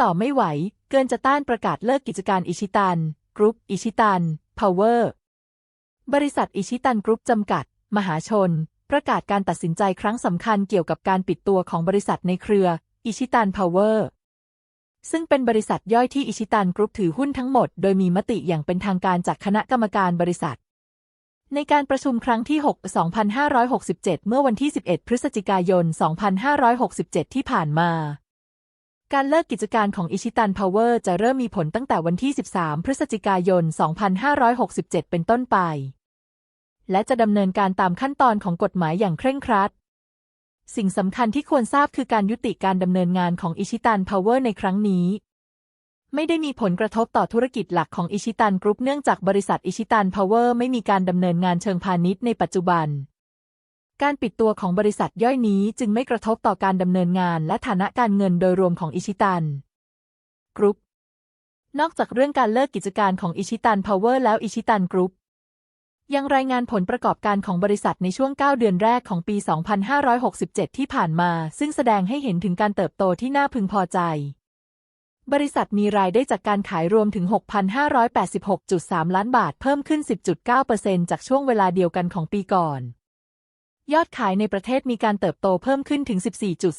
ต่อไม่ไหว เกินจะต้านประกาศเลิกกิจการอิชิตัน กรุ๊ป อิชิตัน พาวเวอร์ บริษัทอิชิตันกรุ๊ปจำกัด มหาชน ประกาศการตัดสินใจครั้งสำคัญเกี่ยวกับการปิดตัวของบริษัทในเครือ อิชิตันพาวเวอร์ ซึ่งเป็นบริษัทย่อยที่อิชิตันกรุ๊ปถือหุ้นทั้งหมด โดยมีมติอย่างเป็นทางการจากคณะกรรมการบริษัทในการประชุมครั้งที่ 6 2567 เมื่อวันที่ 11 พฤศจิกายน 2567 ที่ผ่านมา การเลิกกิจการของอิชิตันพาวเวอร์จะเริ่มมีผลตั้งแต่วันที่ 13 พฤศจิกายน 2567 เป็นต้นไป และจะดำเนินการตามขั้นตอนของกฎหมายอย่างเคร่งครัด สิ่งสำคัญที่ควรทราบคือการยุติการดำเนินงานของอิชิตันพาวเวอร์ในครั้งนี้ ไม่ได้มีผลกระทบต่อธุรกิจหลักของอิชิตันกรุ๊ปเนื่องจากบริษัทอิชิตันพาวเวอร์ไม่มีการดำเนินงานเชิงพาณิชย์ในปัจจุบัน การปิดตัวของบริษัทย่อยนี้จึงไม่กระทบต่อการดำเนินงานและฐานะการเงินโดยรวมของอิชิตันกรุ๊ปนอกจากเรื่องการเลิกกิจการของอิชิตันพาวเวอร์แล้วอิชิตันกรุ๊ปยังรายงานผลประกอบการของบริษัทในช่วง 9 เดือนแรกของปี 2567 ที่ผ่านมา ซึ่งแสดงให้เห็นถึงการเติบโตที่น่าพึงพอใจ บริษัทมีรายได้จากการขายรวมถึง 6,586.3 ล้านบาทเพิ่มขึ้น 10.9%จากช่วงเวลาเดียวกันของปีก่อน ยอดขายในประเทศมีการเติบโตเพิ่มขึ้นถึง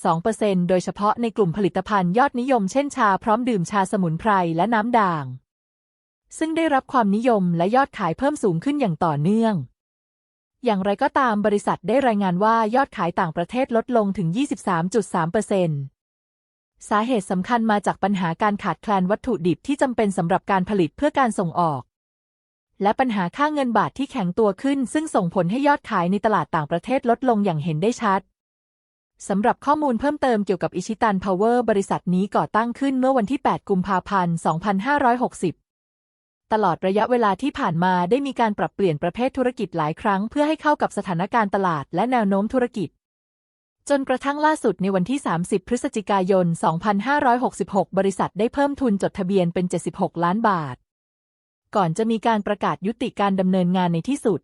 14.2%โดยเฉพาะในกลุ่มผลิตภัณฑ์ยอดนิยมเช่นชาพร้อมดื่มชาสมุนไพรและน้ำด่าง ซึ่งได้รับความนิยมและยอดขายเพิ่มสูงขึ้นอย่างต่อเนื่อง อย่างไรก็ตามบริษัทได้รายงานว่ายอดขายต่างประเทศลดลงถึง 23.3%สาเหตุสำคัญมาจากปัญหาการขาดแคลนวัตถุดิบที่จำเป็นสำหรับการผลิตเพื่อการส่งออก และปัญหาค่าเงินบาทที่แข็งตัวขึ้น ซึ่งส่งผลให้ยอดขายในตลาดต่างประเทศลดลงอย่างเห็นได้ชัดสำหรับข้อมูลเพิ่มเติมเกี่ยวกับอิชิตันพาวเวอร์บริษัทนี้ก่อตั้งขึ้นเมื่อวันที่ 8 กุมภาพันธ์ 2560 ตลอดระยะเวลาที่ผ่านมาได้มีการปรับเปลี่ยนประเภทธุรกิจหลายครั้งเพื่อให้เข้ากับสถานการณ์ตลาดและแนวโน้มธุรกิจ จนกระทั่งล่าสุดในวันที่ 30 พฤศจิกายน 2566 บริษัทได้เพิ่มทุนจดทะเบียนเป็น 76 ล้านบาท ก่อนจะมีการประกาศยุติการดำเนินงานในที่สุด